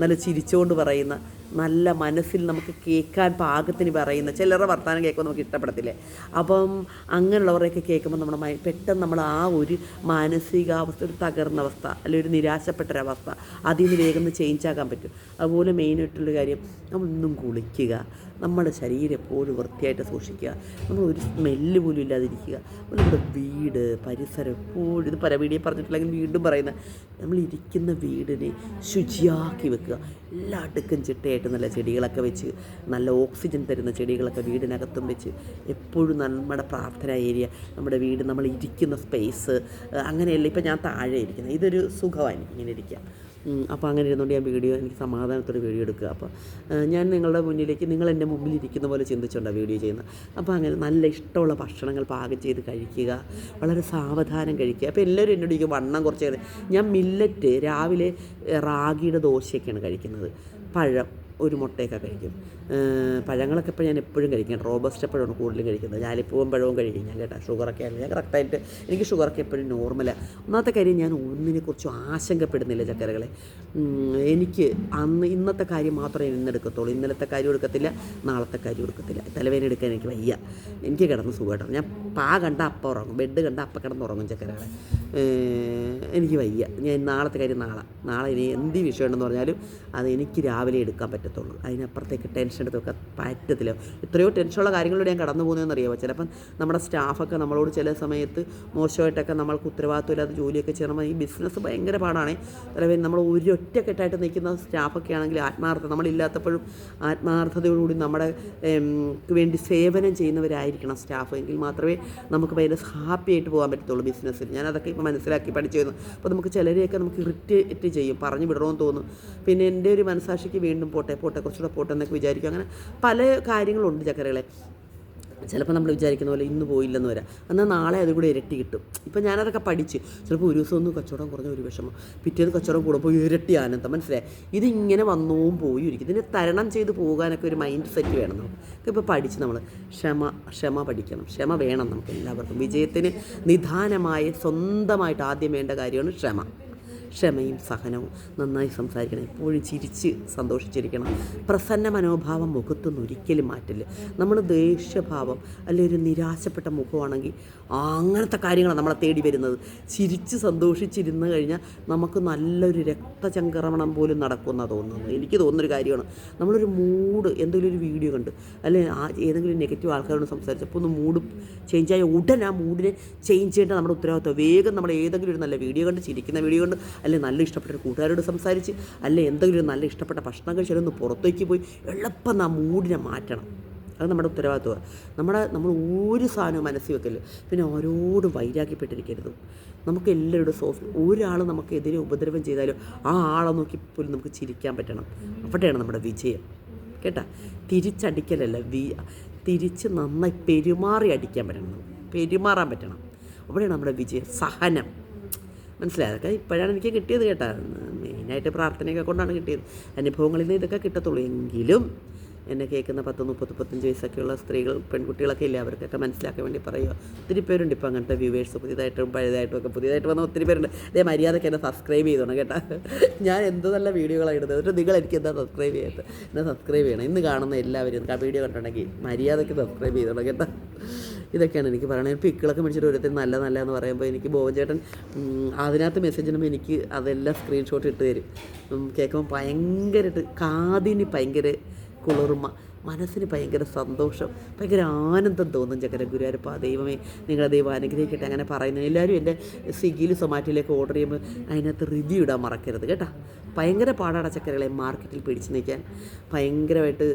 നല്ല ചിരിച്ചുകൊണ്ട് പറയുന്ന നല്ല മനസ്സിൽ നമുക്ക് കേൾക്കാൻ പാകത്തിന് പറയുന്ന ചിലരുടെ വർത്തമാനം കേൾക്കുമ്പോൾ നമുക്ക് ഇഷ്ടപ്പെടത്തില്ലേ? അപ്പം അങ്ങനെയുള്ളവരെയൊക്കെ കേൾക്കുമ്പോൾ നമ്മുടെ പെട്ടെന്ന് നമ്മൾ ആ ഒരു മാനസികാവസ്ഥ ഒരു തകർന്ന അവസ്ഥ അല്ലെങ്കിൽ ഒരു നിരാശപ്പെട്ടൊരവസ്ഥ അതിൽ നിന്ന് വേഗം ചേഞ്ച് ആക്കാൻ പറ്റും. അതുപോലെ മെയിനായിട്ടുള്ള കാര്യം നമ്മളൊന്നും കുളിക്കുക. നമ്മുടെ ശരീരം എപ്പോഴും വൃത്തിയായിട്ട് സൂക്ഷിക്കുക. നമ്മൾ ഒരു സ്മെല്ല് പോലും ഇല്ലാതിരിക്കുക. നമ്മുടെ വീട് പരിസരം എപ്പോഴും ഇത് പല വീഡിയോ പറഞ്ഞിട്ടില്ലെങ്കിൽ വീണ്ടും പറയുന്ന നമ്മൾ ഇരിക്കുന്ന വീടിനെ ശുചിയാക്കി വെക്കുക. എല്ലാ അടുക്കും ചിട്ടയായിട്ട് നല്ല ചെടികളൊക്കെ വെച്ച് നല്ല ഓക്സിജൻ തരുന്ന ചെടികളൊക്കെ വീടിനകത്തും വെച്ച് എപ്പോഴും നമ്മുടെ പ്രാർത്ഥന ഏരിയ നമ്മുടെ വീട് നമ്മൾ ഇരിക്കുന്ന സ്പേസ് അങ്ങനെയല്ല ഇപ്പം ഞാൻ താഴെ ഇരിക്കുന്നത്. ഇതൊരു സുഖമാണ് ഇങ്ങനെ ഇരിക്കുക അപ്പോൾ അങ്ങനെ ഇരുന്നുകൊണ്ട് ഞാൻ വീഡിയോ എനിക്ക് സമാധാനത്തോടെ വീഡിയോ എടുക്കുക. അപ്പോൾ ഞാൻ നിങ്ങളുടെ മുന്നിലേക്ക് നിങ്ങൾ എന്റെ മുമ്പിൽ ഇരിക്കുന്ന പോലെ ചിന്തിച്ചുകൊണ്ടാണ് വീഡിയോ ചെയ്യുന്നത്. അപ്പോൾ അങ്ങനെ നല്ല ഇഷ്ടമുള്ള ഭക്ഷണങ്ങൾ പാകം ചെയ്ത് കഴിക്കുക. വളരെ സാവധാനം കഴിക്കുക. അപ്പോൾ എല്ലാവരും എന്നോട് എനിക്ക് വണ്ണം കുറച്ച് ഞാൻ മില്ലറ്റ് രാവിലെ റാഗിയുടെ ദോശയൊക്കെയാണ് കഴിക്കുന്നത്. പഴം. ഒരു മുട്ടയൊക്കെ കഴിക്കും. പഴങ്ങളൊക്കെ ഇപ്പോൾ ഞാൻ എപ്പോഴും കഴിക്കും. റോബസ്റ്റ് പഴമാണ് കൂടുതലും കഴിക്കുന്നത്. ഞാലിപ്പൂവും പഴവും കഴിക്കും ഞാൻ കേട്ടോ. ഷുഗറൊക്കെ ആണ് ഞാൻ കറക്റ്റായിട്ട് എനിക്ക് ഷുഗറൊക്കെ എപ്പോഴും നോർമലാണ് ഒന്നാമത്തെ കാര്യം ഞാൻ ഒന്നിനെക്കുറിച്ചും ആശങ്കപ്പെടുന്നില്ല ചക്കരകളെ. എനിക്ക് അന്ന് ഇന്നത്തെ കാര്യം മാത്രമേ ഇന്നെടുക്കത്തുള്ളൂ ഇന്നലത്തെ കാര്യം എടുക്കത്തില്ല നാളത്തെ കാര്യം എടുക്കത്തില്ല. തലവേദന എടുക്കാൻ എനിക്ക് വയ്യ. എനിക്ക് കിടന്ന് സുഖമായിട്ടാണ് ഞാൻ പാ കണ്ട അപ്പം ഉറങ്ങും. ബെഡ് കണ്ട അപ്പം കിടന്ന് ഉറങ്ങും ചക്കരകളെ. എനിക്ക് വയ്യ. ഞാൻ നാളത്തെ കാര്യം നാളെ. നാളെ ഇനി എന്ത് വിഷയമുണ്ടെന്ന് പറഞ്ഞാലും അത് എനിക്ക് രാവിലെ എടുക്കാൻ പറ്റത്തുള്ളൂ അതിനപ്പുറത്തേക്ക് ടെൻഷൻ എടുത്ത് വെക്കാൻ പറ്റത്തില്ല. എത്രയോ ടെൻഷനുള്ള കാര്യങ്ങളിലൂടെ ഞാൻ കടന്നു പോകുന്നതെന്ന് അറിയാമോ ചിലപ്പം നമ്മുടെ സ്റ്റാഫൊക്കെ നമ്മളോട് ചില സമയത്ത് മോശമായിട്ടൊക്കെ നമ്മൾക്ക് ഉത്തരവാദിത്തമില്ലാത്ത ജോലിയൊക്കെ ചെയ്യണം ഈ ബിസിനസ് ഭയങ്കര പാടാണ്. ചിലപ്പോൾ നമ്മൾ ഒരു ഒറ്റക്കെട്ടായിട്ട് നിൽക്കുന്ന സ്റ്റാഫൊക്കെ ആണെങ്കിൽ ആത്മാർത്ഥത നമ്മളില്ലാത്തപ്പോഴും ആത്മാർത്ഥതയോടുകൂടി നമ്മുടെ വേണ്ടി സേവനം ചെയ്യുന്നവരായിരിക്കണം സ്റ്റാഫ് എങ്കിൽ മാത്രമേ നമുക്ക് ഭയങ്കര ഹാപ്പി ആയിട്ട് പോകാൻ പറ്റത്തുള്ളൂ ബിസിനസ്സിൽ ഞാൻ അതൊക്കെ ഇപ്പോൾ മനസ്സിലാക്കി പഠിച്ചു വരുന്നു അപ്പോൾ നമുക്ക് ചിലരെയൊക്കെ നമുക്ക് ഇറിറ്റേറ്റ് ചെയ്യും. പറഞ്ഞു വിടണമെന്ന് തോന്നും. പിന്നെ എന്റെ ഒരു മനസാക്ഷിക്ക് വീണ്ടും പോട്ടെ. പോട്ടെ കുറച്ചുകൂടെ പോട്ടെ എന്നൊക്കെ വിചാരിക്കും. അങ്ങനെ പല കാര്യങ്ങളുണ്ട് ചക്കരകളെ. ചിലപ്പോൾ നമ്മൾ വിചാരിക്കുന്ന പോലെ ഇന്ന് പോയില്ലെന്ന് വരാം. എന്നാൽ നാളെ അതും കൂടെ ഇരട്ടി കിട്ടും. ഇപ്പം ഞാനതൊക്കെ പഠിച്ച്. ചിലപ്പോൾ ഒരു ദിവസം ഒന്ന് കച്ചവടം കുറഞ്ഞ ഒരു വിഷമം. പിറ്റേന്ന് കച്ചവടം കൂടുമ്പോൾ ഇരട്ടി ആനന്ദം. മനസ്സിലായി? ഇതിങ്ങനെ വന്നോം പോയി ഇരിക്കും ഇതിനെ തരണം ചെയ്ത് പോകാനൊക്കെ ഒരു മൈൻഡ് സെറ്റ് വേണം നമുക്ക്. ഇപ്പോൾ പഠിച്ച് നമ്മൾ ക്ഷമ ക്ഷമ പഠിക്കണം. ക്ഷമ വേണം നമുക്ക് എല്ലാവർക്കും. വിജയത്തിന് നിധാനമായി സ്വന്തമായിട്ട് ആദ്യം വേണ്ട കാര്യമാണ് ക്ഷമ. ക്ഷമയും സഹനവും നന്നായി സംസാരിക്കണം എപ്പോഴും ചിരിച്ച് സന്തോഷിച്ചിരിക്കണം. പ്രസന്ന മനോഭാവം മുഖത്തൊന്നും ഒരിക്കലും മാറ്റില്ല. നമ്മൾ ദേഷ്യഭാവം അല്ലെങ്കിൽ ഒരു നിരാശപ്പെട്ട മുഖമാണെങ്കിൽ അങ്ങനത്തെ കാര്യങ്ങളാണ് നമ്മളെ തേടി വരുന്നത്. ചിരിച്ച് സന്തോഷിച്ചിരുന്ന് കഴിഞ്ഞാൽ നമുക്ക് നല്ലൊരു രക്തചംക്രമണം പോലും നടക്കുമെന്നാണ് തോന്നുന്നത്. എനിക്ക് തോന്നുന്നൊരു കാര്യമാണ് നമ്മളൊരു മൂഡ് എന്തെങ്കിലും ഒരു വീഡിയോ കണ്ട് അല്ലെങ്കിൽ ആ ഏതെങ്കിലും നെഗറ്റീവ് ആൾക്കാരോട് സംസാരിച്ചപ്പോൾ ഒന്ന് മൂഡ് ചേഞ്ച് ആയ ഉടൻ ആ മൂഡിനെ ചേഞ്ച് ചെയ്യേണ്ട നമ്മുടെ ഉത്തരവാദിത്വം. വേഗം നമ്മൾ ഏതെങ്കിലും ഒരു നല്ല വീഡിയോ കണ്ട് ചിരിക്കുന്ന വീഡിയോ കണ്ട് അല്ലെങ്കിൽ നല്ല ഇഷ്ടപ്പെട്ട ഒരു കൂട്ടുകാരോട് സംസാരിച്ച് അല്ലെങ്കിൽ എന്തെങ്കിലും നല്ല ഇഷ്ടപ്പെട്ട ഭക്ഷണം കഴിച്ചാലൊന്ന് പുറത്തേക്ക് പോയി എളുപ്പം ആ മൂടിനെ മാറ്റണം. അത് നമ്മുടെ ഉത്തരവാദിത്വമാണ് നമ്മുടെ നമ്മൾ ഒരു സാധനവും മനസ്സിൽ വെക്കൽ പിന്നെ ഓരോടും വൈരാഗ്യപ്പെട്ടിരിക്കരുത്. നമുക്ക് എല്ലാവരോടും സോഫ്റ്റ് ഒരാൾ നമുക്ക് എതിരെ ഉപദ്രവം ചെയ്താലും ആ ആളെ നോക്കി പോലും നമുക്ക് ചിരിക്കാൻ പറ്റണം. അവിടെയാണ് നമ്മുടെ വിജയം. കേട്ടാ? തിരിച്ചടിക്കലല്ല വി തിരിച്ച് നന്നായി പെരുമാറി അടിക്കാൻ പറ്റണം. പെരുമാറാൻ പറ്റണം. അവിടെയാണ് നമ്മുടെ വിജയം. സഹനം. മനസ്സിലായി? അതൊക്കെ ഇപ്പോഴാണ് എനിക്ക് കിട്ടിയത് കേട്ടാ. മെയിനായിട്ട് പ്രാർത്ഥനയൊക്കെ കൊണ്ടാണ് കിട്ടിയത്. അനുഭവങ്ങളിൽ നിന്ന് ഇതൊക്കെ കിട്ടത്തുള്ളൂ. എങ്കിലും എന്നെ കേൾക്കുന്ന പത്ത് മുപ്പത്തി മുപ്പത്തഞ്ച് വയസ്സൊക്കെയുള്ള സ്ത്രീകൾ പെൺകുട്ടികളൊക്കെ ഇല്ലേ? അവർക്കൊക്കെ മനസ്സിലാക്കാൻ വേണ്ടി പറയുക ഒത്തിരി പേരുണ്ട് ഇപ്പോൾ അങ്ങനത്തെ വ്യൂവേഴ്സ് പുതിയതായിട്ടും പഴയതായിട്ടും ഒക്കെ പുതിയതായിട്ട് വന്ന ഒത്തിരി പേരുണ്ട്. അതേ മര്യാദയ്ക്ക് എന്നെ സബ്സ്ക്രൈബ് ചെയ്തോണം കേട്ടോ. ഞാൻ എന്ത് നല്ല വീഡിയോകളാണ് ഇടുന്നത്? എന്നിട്ട് നിങ്ങൾ എനിക്ക് എന്താ സബ്സ്ക്രൈബ് ചെയ്യാത്തത്? എന്നെ സബ്സ്ക്രൈബ് ചെയ്യണം. ഇന്ന് കാണുന്ന എല്ലാവരും വീഡിയോ കണ്ടിട്ടുണ്ടെങ്കിൽ മര്യാദയ്ക്ക് സബ്സ്ക്രൈബ് ചെയ്തോണം കേട്ടോ. ഇതൊക്കെയാണ് എനിക്ക് പറയണത്. ഇപ്പോൾ ഇക്കളൊക്കെ മേടിച്ചിട്ട് ഓരോരുത്തർ നല്ല നല്ല എന്ന് പറയുമ്പോൾ എനിക്ക് ബോബൻ ചേട്ടൻ ഉം, അതിനകത്ത് മെസ്സേജ് ഇടുമ്പോൾ എനിക്ക് അതെല്ലാം സ്ക്രീൻഷോട്ട് ഇട്ട് തരും. കേൾക്കുമ്പോൾ ഭയങ്കരമായിട്ട് കാതിന് ഭയങ്കര color más. മനസ്സിന് ഭയങ്കര സന്തോഷം ഭയങ്കര ആനന്ദം തോന്നും ചക്കര ഗുരുവായൂരപ്പ. ദൈവമേ നിങ്ങളെ ദൈവം അനുഗ്രഹിക്കട്ടെ അങ്ങനെ പറയുന്നത് എല്ലാവരും എന്റെ സ്വിഗ്ഗിയിൽ സൊമാറ്റോയിലേക്ക് ഓർഡർ ചെയ്യുമ്പോൾ അതിനകത്ത് റിവ്യൂ ഇടാൻ മറക്കരുത് കേട്ടോ. ഭയങ്കര പാടാണ് ചക്കരകളെ മാർക്കറ്റിൽ പിടിച്ചു നിൽക്കാൻ. ഭയങ്കരമായിട്ട്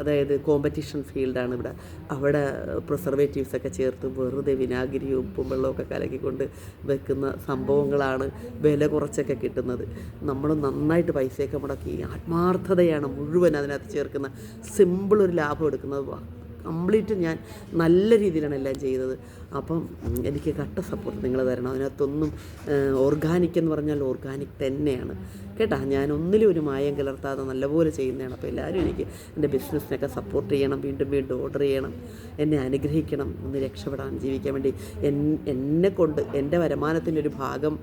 അതായത് കോമ്പറ്റീഷൻ ഫീൽഡാണ് ഇവിടെ. അവിടെ പ്രിസർവേറ്റീവ്സ് ഒക്കെ ചേർത്ത് വെറുതെ വിനാഗിരി ഉപ്പും വെള്ളമൊക്കെ കലക്കിക്കൊണ്ട് വെക്കുന്ന സംഭവങ്ങളാണ് വില കുറച്ചൊക്കെ കിട്ടുന്നത്. നമ്മൾ നന്നായിട്ട് പൈസയൊക്കെ മുടക്കി ആത്മാർത്ഥതയാണ് മുഴുവൻ അതിനകത്ത് ചേർക്കുന്ന സിമ്പിൾ ഒരു ലാഭം എടുക്കുന്നത് കംപ്ലീറ്റ് ഞാൻ നല്ല രീതിയിലാണ് എല്ലാം ചെയ്തത്. അപ്പം എനിക്ക് കട്ട സപ്പോർട്ട് നിങ്ങൾ തരണം. അതിനകത്തൊന്നും ഓർഗാനിക് എന്ന് പറഞ്ഞാൽ ഓർഗാനിക് തന്നെയാണ്. കേട്ടാ ഞാൻ ഒന്നിലും ഒരു മായം കലർത്താതെ നല്ലപോലെ ചെയ്യുന്നതാണ്. അപ്പോൾ എല്ലാവരും എനിക്ക് എന്റെ ബിസിനസ്സിനൊക്കെ സപ്പോർട്ട് ചെയ്യണം. വീണ്ടും വീണ്ടും ഓർഡർ ചെയ്യണം. എന്നെ അനുഗ്രഹിക്കണം. ഒന്ന് രക്ഷപ്പെടാൻ ജീവിക്കാൻ വേണ്ടി എന്നെ കൊണ്ട് എന്റെ വരുമാനത്തിന്റെ ഒരു ഭാഗം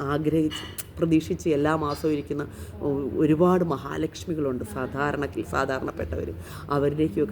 ആഗ്രഹിച്ച് പ്രതീക്ഷിച്ച് എല്ലാ മാസവും ഇരിക്കുന്ന ഒരുപാട് മഹാലക്ഷ്മികളുണ്ട്. സാധാരണ സാധാരണപ്പെട്ടവർ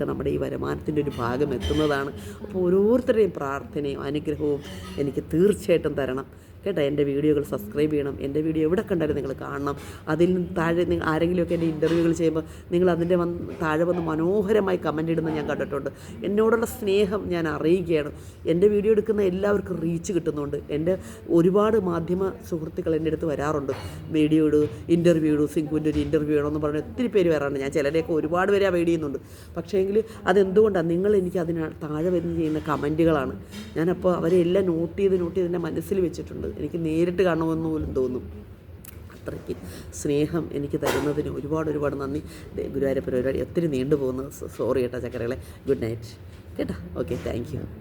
അവരിലേക്കുമൊക്കെ നമ്മുടെ ഈ വരുമാനത്തിന്റെ ഒരു ഭാഗം എത്തുന്നതാണ്. അപ്പോൾ ഓരോരുത്തരുടെയും പ്രാർത്ഥനയും അനുഗ്രഹവും എനിക്ക് തീർച്ചയായിട്ടും തരണം. കേട്ടോ എന്റെ വീഡിയോകൾ സബ്സ്ക്രൈബ് ചെയ്യണം. എന്റെ വീഡിയോ എവിടെ കണ്ടാലും നിങ്ങൾ കാണണം. അതിൽ താഴെ നിങ്ങൾ ആരെങ്കിലുമൊക്കെ എന്റെ ഇന്റർവ്യൂകൾ ചെയ്യുമ്പോൾ നിങ്ങൾ അതിന്റെ വന്ന് താഴെ വന്ന് മനോഹരമായി കമന്റ് ഇടുന്നത് ഞാൻ കണ്ടിട്ടുണ്ട്. എന്നോടുള്ള സ്നേഹം ഞാൻ അറിയിക്കുകയാണ് എന്റെ വീഡിയോ എടുക്കുന്ന എല്ലാവർക്കും റീച്ച് കിട്ടുന്നുണ്ട്. എന്റെ ഒരുപാട് മാധ്യമ സുഹൃത്തുക്കൾ എന്റെ അടുത്ത് വരാറുണ്ട്. വീഡിയോ ഇടൂ ഇന്റർവ്യൂ ഇടൂ സിംഗുവിന്റെ ഒരു ഇന്റർവ്യൂ വേണമെന്ന് പറഞ്ഞ് ഒത്തിരി പേര് വരാറുണ്ട്. ഞാൻ ചിലരെയൊക്കെ ഒരുപാട് പേരെ അവൈഡ് ചെയ്യുന്നുണ്ട്. പക്ഷേങ്കിൽ അതെന്തുകൊണ്ടാണ്? നിങ്ങൾ എനിക്ക് അതിന് താഴെ വരുന്ന ചെയ്യുന്ന കമന്റുകളാണ് ഞാനപ്പോൾ അവരെ എല്ലാം നോട്ട് ചെയ്ത് നോട്ട് ചെയ്ത് എന്റെ മനസ്സിൽ വെച്ചിട്ടുണ്ട്. എനിക്ക് നേരിട്ട് കാണുമെന്ന് പോലും തോന്നും. അത്രയ്ക്ക് സ്നേഹം എനിക്ക് തരുന്നതിന് ഒരുപാട് ഒരുപാട് നന്ദി. ഗുരുവായൂരപ്പൻ ഒരുപാട് ഒത്തിരി നീണ്ടു പോകുന്നത് സോറി കേട്ടോ ചക്കരകളെ. ഗുഡ് നൈറ്റ് കേട്ടോ? Okay thank you